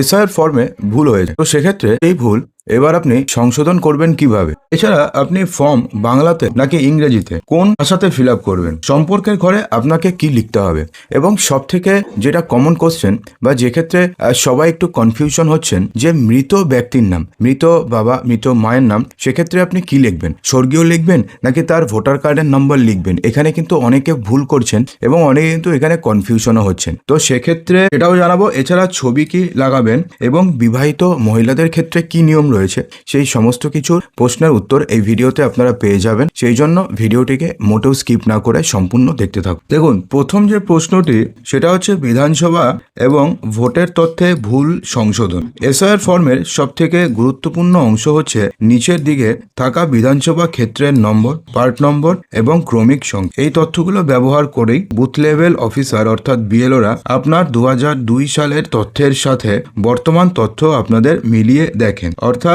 SIR ফর্মে ভুল হয়েছে। তো সেক্ষেত্রে এই ভুল এবার আপনি সংশোধন করবেন কীভাবে? এছাড়া আপনি ফর্ম বাংলাতে নাকি ইংরেজিতে কোন ভাষাতে ফিল করবেন? সম্পর্কের ঘরে আপনাকে কি লিখতে হবে? এবং সব থেকে যেটা কমন কোশ্চেন বা যে ক্ষেত্রে সবাই একটু কনফিউশন হচ্ছেন, যে মৃত ব্যক্তির নাম, মৃত বাবা, মৃত মায়ের নাম, সেক্ষেত্রে আপনি কি লিখবেন? স্বর্গীয় লিখবেন নাকি তার ভোটার কার্ডের নম্বর লিখবেন? এখানে কিন্তু অনেকে ভুল করছেন এবং অনেকে কিন্তু এখানে কনফিউশনও হচ্ছেন। তো সেক্ষেত্রে এটাও জানাব, এছাড়া ছবি কি লাগাবেন এবং বিবাহিত মহিলাদের ক্ষেত্রে কি নিয়ম রয়েছে? সেই সমস্ত কিছুর প্রশ্নের উত্তর এই ভিডিওতে আপনারা পেয়ে যাবেন। সেই জন্য ভিডিওটিকে মোটেও স্কিপ না করে সম্পূর্ণ দেখতে থাকুন। দেখুন, প্রথম যে প্রশ্নটি, সেটা হচ্ছে বিধানসভা এবং ভোটের তথ্যে ভুল সংশোধন। এসআইআর ফর্মের সব থেকে গুরুত্বপূর্ণ অংশ হচ্ছে নিচের দিকে থাকা বিধানসভা ক্ষেত্রের নম্বর, পার্ট নম্বর এবং ক্রমিক সংখ্যা। এই তথ্যগুলো ব্যবহার করেই বুথ লেভেল অফিসার অর্থাৎ বিএলওরা আপনার দু হাজার দুই সালের তথ্যের সাথে বর্তমান তথ্য আপনাদের মিলিয়ে দেখেন। অর্থাৎ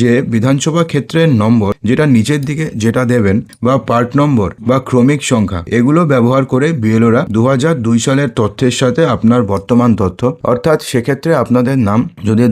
যে বিধানসভা ক্ষেত্রের নম্বর যেটা নিচের দিকে যেটা দেবেন বা পার্ট নম্বর বা ক্রমিক সংখ্যা, এগুলো ব্যবহার করে বিএলওরা দু হাজার দুই সালের তথ্যের সাথে আপনার বর্তমান তথ্য। অর্থাৎ সেক্ষেত্রে আপনাদের নাম যদি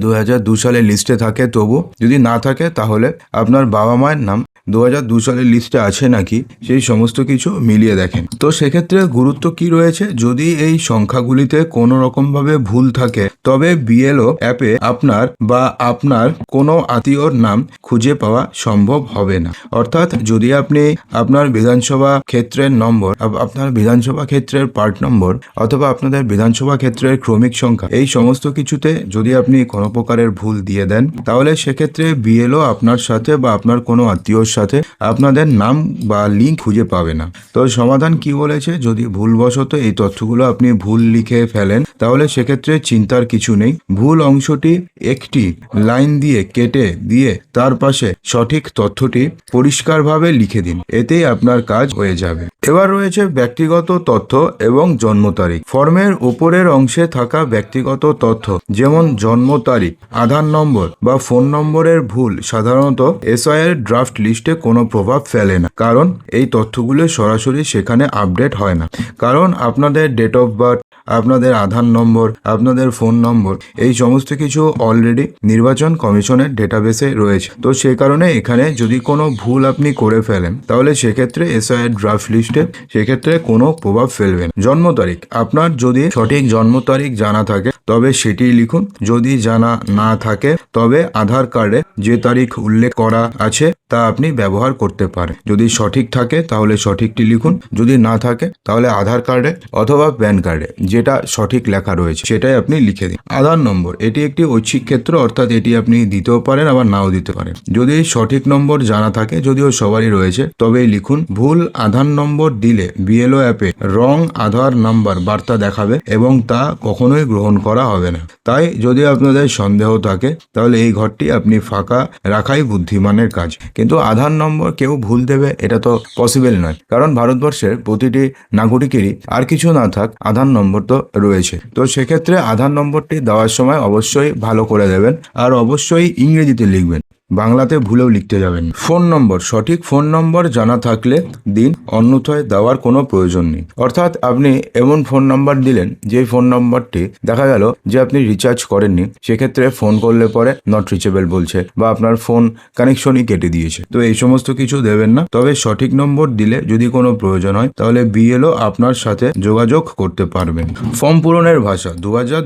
দু সালের লিস্টে থাকে, তবু যদি না থাকে, তাহলে আপনার বাবা মায়ের নাম দু হাজার দু সালের লিস্টে আছে নাকি, সেই সমস্ত কিছু মিলিয়ে দেখেন। তো সেক্ষেত্রে গুরুত্ব কি রয়েছে? যদি এই সংখ্যাগুলিতে কোনো রকমভাবে ভুল থাকে, তবে বিএলও অ্যাপে আপনার বা আপনার কোনো আত্মীয়র নাম খুঁজে পাওয়া সম্ভব হবে না। অর্থাৎ যদি আপনি আপনার বিধানসভা ক্ষেত্রের নম্বর আপনার বিধানসভা ক্ষেত্রের পার্ট নম্বর অথবা আপনাদের বিধানসভা ক্ষেত্রের ক্রমিক সংখ্যা, এই সমস্ত কিছুতে যদি আপনি কোনো প্রকারের ভুল দিয়ে দেন, তাহলে সেক্ষেত্রে বিএলও আপনার সাথে বা আপনার কোনো আত্মীয়র সাথে আপনাদের নাম বা লিঙ্ক খুঁজে পাবে না। তো সমাধান কি বলেছে? যদি ভুলবশত এই তথ্যগুলো আপনি ভুল লিখে ফেলেন, তাহলে সেক্ষেত্রে চিন্তার কিছু নেই। ভুল অংশটি একটি লাইন দিয়ে কেটে দিয়ে তার পাশে সঠিক তথ্যটি পরিষ্কারভাবে লিখে দিন। এতেই আপনার কাজ হয়ে যাবে। এবার রয়েছে ব্যক্তিগত তথ্য এবং জন্ম তারিখ। ফর্মের উপরের অংশে থাকা ব্যক্তিগত তথ্য, যেমন জন্ম তারিখ, আধার নম্বর বা ফোন নম্বরের ভুল, সাধারণত এসআইয়ের ড্রাফট লিস্টে কোনো প্রভাব ফেলে না, কারণ এই তথ্যগুলো সরাসরি সেখানে আপডেট হয় না। কারণ আপনাদের ডেট অফ বার্থ আপনাদের আধার নম্বর, আপনাদের ফোন নম্বর, এই সমস্ত কিছু অলরেডি নির্বাচন কমিশনের ডেটাবেসে রয়েছে। তো সে কারণে এখানে যদি কোনো ভুল আপনি করে ফেলেন, তাহলে সেক্ষেত্রে এসআইয়ের ড্রাফট লিস্টে সেক্ষেত্রে কোনো প্রভাব ফেলবে না। জন্ম তারিখ, আপনার যদি সঠিক জন্ম তারিখ জানা থাকে, তবে সেটি লিখুন। যদি জানা না থাকে, তবে আধার কার্ডে যে তারিখ উল্লেখ করা আছে, তা আপনি ব্যবহার করতে পারেন। যদি সঠিক থাকে, তাহলে সঠিকটি লিখুন। যদি না থাকে, তাহলে আধার কার্ডে অথবা প্যান কার্ডে যেটা সঠিক লেখা রয়েছে, সেটাই আপনি লিখে দিন। আধার নম্বর, এটি একটি ঐচ্ছিক ক্ষেত্র, অর্থাৎ এটি আপনি দিতেও পারেন, আবার নাও দিতে পারেন। যদি সঠিক নম্বর জানা থাকে, যদিও সবারই রয়েছে তবেই লিখুন, ভুল আধার নম্বর দিলে বিএলও অ্যাপে রং আধার নাম্বার বার্তা দেখাবে এবং তা কখনোই গ্রহণ করা হবে না। তাই যদি আপনাদের সন্দেহ থাকে, তাহলে এই ঘরটি আপনি ফাঁকা রাখাই বুদ্ধিমানের কাজ। কিন্তু আধার নম্বর কেউ ভুল দেবে, এটা তো পসিবল নয়। কারণ ভারতবর্ষের প্রতিটি নাগরিকেরই আর কিছু না থাক আধার নম্বর তো রয়েছে। তো সেক্ষেত্রে আধার নম্বরটি দেওয়ার সময় অবশ্যই ভালো করে দেবেন আর অবশ্যই ইংরেজিতে লিখবেন। বাংলাতে ভুলেও লিখতে যাবেন। ফোন নম্বর, সঠিক ফোন নম্বর জানা থাকলে দিন অন্যথায় দেওয়ার কোনো প্রয়োজন নেই। অর্থাৎ আপনি এমন ফোন নাম্বার দিলেন যে ফোন নম্বরটি দেখা গেল যে আপনি রিচার্জ করেননি, সেক্ষেত্রে ফোন করলে পরে নট রিচেবল বলছে বা আপনার ফোন কানেকশনই কেটে দিয়েছে। তো এই সমস্ত কিছু দেবেন না। তবে সঠিক নম্বর দিলে যদি কোনো প্রয়োজন হয়, তাহলে বিএলও আপনার সাথে যোগাযোগ করতে পারবেন। ফর্ম পূরণের ভাষা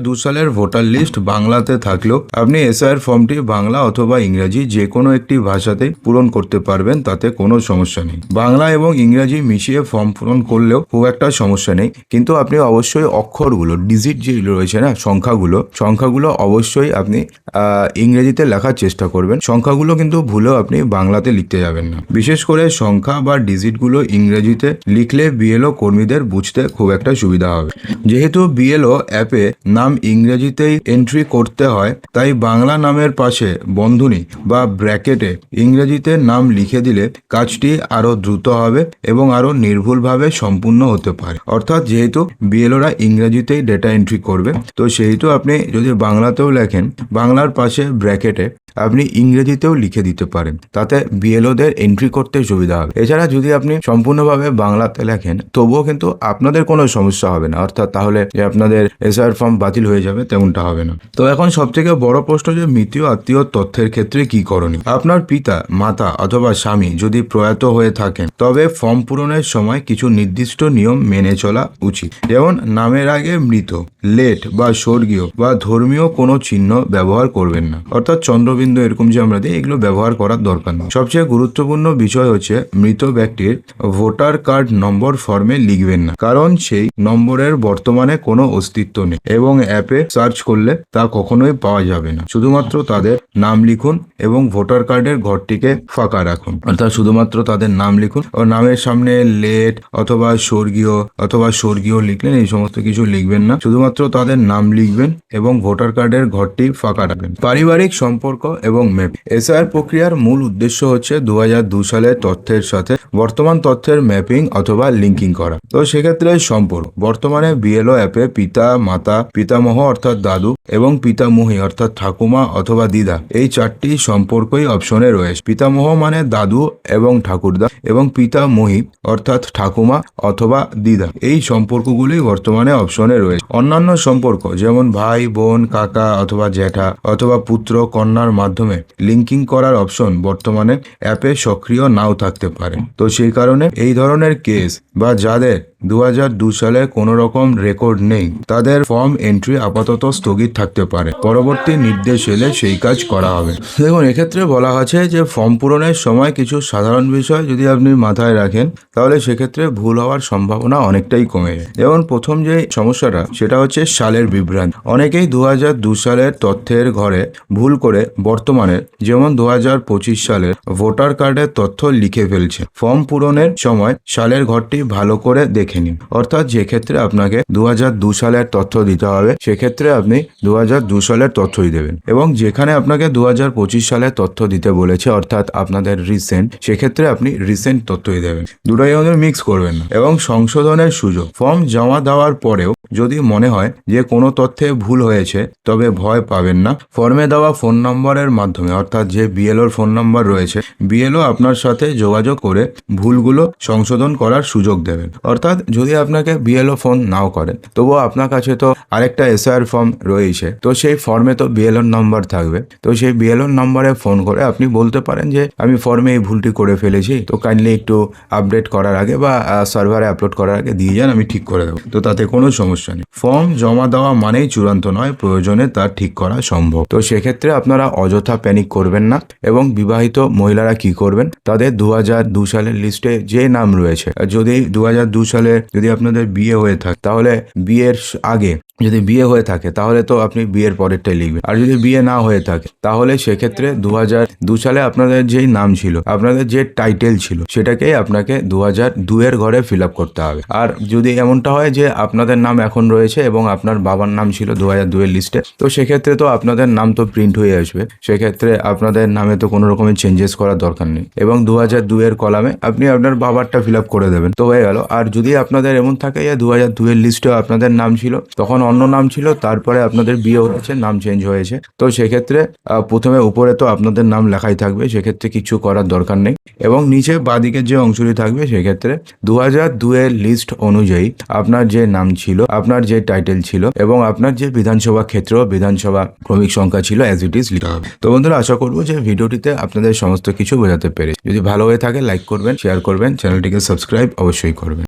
দু সালের ভোটার লিস্ট বাংলাতে থাকলেও আপনি এসআইয়ের ফর্মটি বাংলা অথবা ইংরেজি যে কোনো একটি ভাষাতে পূরণ করতে পারবেন, তাতে কোনো সমস্যা নেই। বাংলা এবং ইংরেজি মিশিয়ে ফর্ম পূরণ করলেও খুব একটা সমস্যা নেই। কিন্তু আপনি অবশ্যই অক্ষরগুলো ডিজিট যে রয়েছে না, সংখ্যাগুলো সংখ্যাগুলো অবশ্যই আপনি ইংরেজিতে লেখার চেষ্টা করবেন। সংখ্যাগুলো কিন্তু ভুলেও আপনি বাংলাতে লিখতে যাবেন না। বিশেষ করে সংখ্যা বা ডিজিটগুলো ইংরেজিতে লিখলে বিএলও কর্মীদের বুঝতে খুব একটা সুবিধা হবে। যেহেতু বিএলও অ্যাপে নাম ইংরেজিতেই এন্ট্রি করতে হয়, তাই বাংলা নামের পাশে বন্ধনী বা ব্র্যাকেটে ইংরেজিতে নাম লিখে দিলে কাজটি আরও দ্রুত হবে এবং আরও নির্ভুলভাবে সম্পূর্ণ হতে পারে। অর্থাৎ যেহেতু বিএলওরা ইংরেজিতেই ডেটা এন্ট্রি করবে, তো সেহেতু আপনি যদি বাংলাতেও লেখেন, বাংলার পাশে ব্র্যাকেটে আপনি ইংরেজিতেও লিখে দিতে পারেন। তাতে বিএলওদের এন্ট্রি করতে সুবিধা হবে। এছাড়া যদি আপনি সম্পূর্ণভাবে বাংলাতে লেখেন, তবুও কিন্তু আপনাদের কোনো সমস্যা হবে না। অর্থাৎ তাহলে যে আপনাদের এসআর ফর্ম বাতিল হয়ে যাবে, তেমনটা হবে না। তো এখন সব থেকে বড় প্রশ্ন যে মৃতীয় আত্মীয় তথ্যের ক্ষেত্রে কি করণীয়? আপনার পিতা, মাতা অথবা স্বামী যদি প্রয়াত হয়ে থাকেন, তবে ফর্ম পূরণের সময় কিছু নির্দিষ্ট নিয়ম মেনে চলা উচিত। যেমন নামের আগে মৃত লেট বা স্বর্গীয় বা ধর্মীয় কোনো চিহ্ন ব্যবহার করবেন না। অর্থাৎ চন্দ্রবিন্দু এরকম যে আমরা দিই, এগুলো ব্যবহার করার দরকার নেই। সবচেয়ে গুরুত্বপূর্ণ বিষয় হচ্ছে, মৃত ব্যক্তির ভোটার কার্ড নম্বর ফর্মে লিখবেন না। কারণ সেই নম্বরের বর্তমানে কোনো অস্তিত্ব নেই এবং অ্যাপে সার্চ করলে তা কখনোই পাওয়া যাবে না। শুধুমাত্র তাদের নাম লিখুন এবং ভোটার কার্ডের ঘরটিকে ফাঁকা রাখুন। অর্থাৎ শুধুমাত্র তাদের নাম লিখুন। ও নামের সামনে লেট অথবা স্বর্গীয় অথবা স্বর্গীয় লিখলেন, এই সমস্ত কিছু লিখবেন না। শুধুমাত্র তাদের নাম লিখবেন এবং ভোটার কার্ডের ঘরটি ফাঁকা রাখবেন। পারিবারিক সম্পর্ক এবং ম্যাপ। এসআর প্রক্রিয়ার মূল উদ্দেশ্য হচ্ছে দু সালের তথ্যের সাথে বর্তমান তথ্যের ম্যাপিং অথবা লিঙ্কিং করা। তো সেক্ষেত্রে সম্পর্ক বর্তমানে বিএলও অ্যাপে পিতা, মাতা, পিতামহ অর্থাৎ দাদু এবং পিতামহী অর্থাৎ ঠাকুমা অথবা দিদা এই চারটি সম্পর্কই অপশনে রয়েছে। পিতামহ মানে দাদু এবং ঠাকুরদা এবং পিতামহী অর্থাৎ ঠাকুমা অথবা দিদা এই সম্পর্কগুলি বর্তমানে অপশনে রয়েছে। অন্যান্য সম্পর্ক যেমন ভাই, বোন, কাকা অথবা জ্যাঠা অথবা পুত্র, কন্যার মাধ্যমে লিঙ্কিং করার অপশন বর্তমানে অ্যাপে সক্রিয় নাও থাকতে পারে। তো সেই কারণে এই ধরনের কেস বা যাদের দু সালে কোনো রকম রেকর্ড নেই। তাদের ফর্ম এন্ট্রি আপাতত স্থগিত থাকতে পারে। পরবর্তী নির্দেশ এলে সেই কাজ করা হবে। দেখুন, এক্ষেত্রে বলা আছে যে ফর্ম পূরণের সময় কিছু সাধারণ বিষয় যদি আপনি মাথায় রাখেন, তাহলে সেক্ষেত্রে ভুল হওয়ার সম্ভাবনা অনেকটাই কমে যায়। যেমন প্রথম যে সমস্যাটা, সেটা হচ্ছে সালের বিভ্রান্তি। অনেকেই দু সালের তথ্যের ঘরে ভুল করে বর্তমানে যেমন দু হাজার পঁচিশ সালের ভোটার কার্ডের তথ্য লিখে ফেলছে। ফর্ম পূরণের সময় সালের ঘরটি ভালো করে দেখে নিন অর্থাৎ যে ক্ষেত্রে আপনাকে দু সালের তথ্য দিতে হবে, সেক্ষেত্রে আপনি দু সালের তথ্যই দেবেন। এবং যেখানে আপনাকে দু হাজার পঁচিশ সালের তথ্য দিতে বলেছে, অর্থাৎ আপনাদের রিসেন্ট সেক্ষেত্রে আপনি রিসেন্ট তথ্যই দেবেন। দুটোই আমাদের মিক্স করবেন না। এবং সংশোধনের সুযোগ। ফর্ম জমা দেওয়ার পরেও যদি মনে হয় যে কোনো তথ্যে ভুল হয়েছে, তবে ভয় পাবেন না। ফর্মে দেওয়া ফোন নম্বরের মাধ্যমে, অর্থাৎ যে বিএলওর ফোন নম্বর রয়েছে বিএলও আপনার সাথে যোগাযোগ করে ভুলগুলো সংশোধন করার সুযোগ দেবেন। অর্থাৎ যদি আপনাকে বিএলও ফোন নাও করেন, তবুও আপনার কাছে তো আরেকটা এসআর ফর্ম রয়েছে তো সেই ফর্মে তো বিএলওর নম্বর থাকবে। তো সেই বিএলওর নম্বরে ফোন করে আপনি বলতে পারেন যে, আমি ফর্মে এই ভুলটি করে ফেলেছি, তো কাইন্ডলি একটু আপডেট করার আগে বা সার্ভারে আপলোড করার আগে দিয়ে যান, আমি ঠিক করে দেবো। তো তাতে কোনো সমস্যা নেই। ফর্ম জমা দেওয়া মানেই চূড়ান্ত নয়, প্রয়োজনে তা ঠিক করা সম্ভব। তো সেক্ষেত্রে আপনারা অযথা প্যানিক করবেন না এবং বিবাহিত মহিলারা কি করবেন? তাদের দু সালের লিস্টে যে নাম রয়েছে, যদি দু সালে যদি আপনাদের বিয়ে হয়ে থাকে তাহলে বিয়ের আগে যদি বিয়ে হয়ে থাকে, তাহলে তো আপনি বিয়ের পরেরটাই লিখবেন। আর যদি বিয়ে না হয়ে থাকে, তাহলে সেক্ষেত্রে দু হাজার দু সালে আপনাদের যেই নাম ছিল, আপনাদের যে টাইটেল ছিল, সেটাকেই আপনাকে দু হাজার দুয়ের ঘরে ফিল আপ করতে হবে। আর যদি এমনটা হয় যে আপনাদের নাম এখন রয়েছে এবং আপনার বাবার নাম ছিল দু হাজার দুয়ের লিস্টে তো সেক্ষেত্রে তো আপনাদের নাম তো প্রিন্ট হয়ে আসবে। সেক্ষেত্রে আপনাদের নামে তো কোনো রকমের চেঞ্জেস করার দরকার নেই। এবং দু হাজার দুয়ের কলামে আপনি আপনার বাবারটা ফিল আপ করে দেবেন। তো হয়ে গেল। আর যদি আপনাদের এমন থাকে যে দু হাজার দুয়ের লিস্টেও আপনাদের নাম ছিল, তখন অন্য নাম ছিল, তারপরে আপনাদের বিয়ে হয়েছে, নাম চেঞ্জ হয়েছে। তো সেক্ষেত্রে প্রথমে উপরে তো আপনাদের নাম লেখাই থাকবে, সেক্ষেত্রে কিছু করার দরকার নেই। এবং নিচে বাদিকের যে অংশটি থাকবে, সেক্ষেত্রে দু হাজার দুয়ের লিস্ট অনুযায়ী আপনার যে নাম ছিল, আপনার যে টাইটেল ছিল, এবং আপনার যে বিধানসভা ক্ষেত্র, বিধানসভা ক্রমিক সংখ্যা ছিল অ্যাজ ইট ইজ লিখতে হবে। তো বন্ধুরা, আশা করব যে ভিডিওটিতে আপনাদের সমস্ত কিছু বোঝাতে পেরে যদি ভালো হয়ে থাকে লাইক করবেন শেয়ার করবেন চ্যানেলটিকে সাবস্ক্রাইব অবশ্যই করবেন।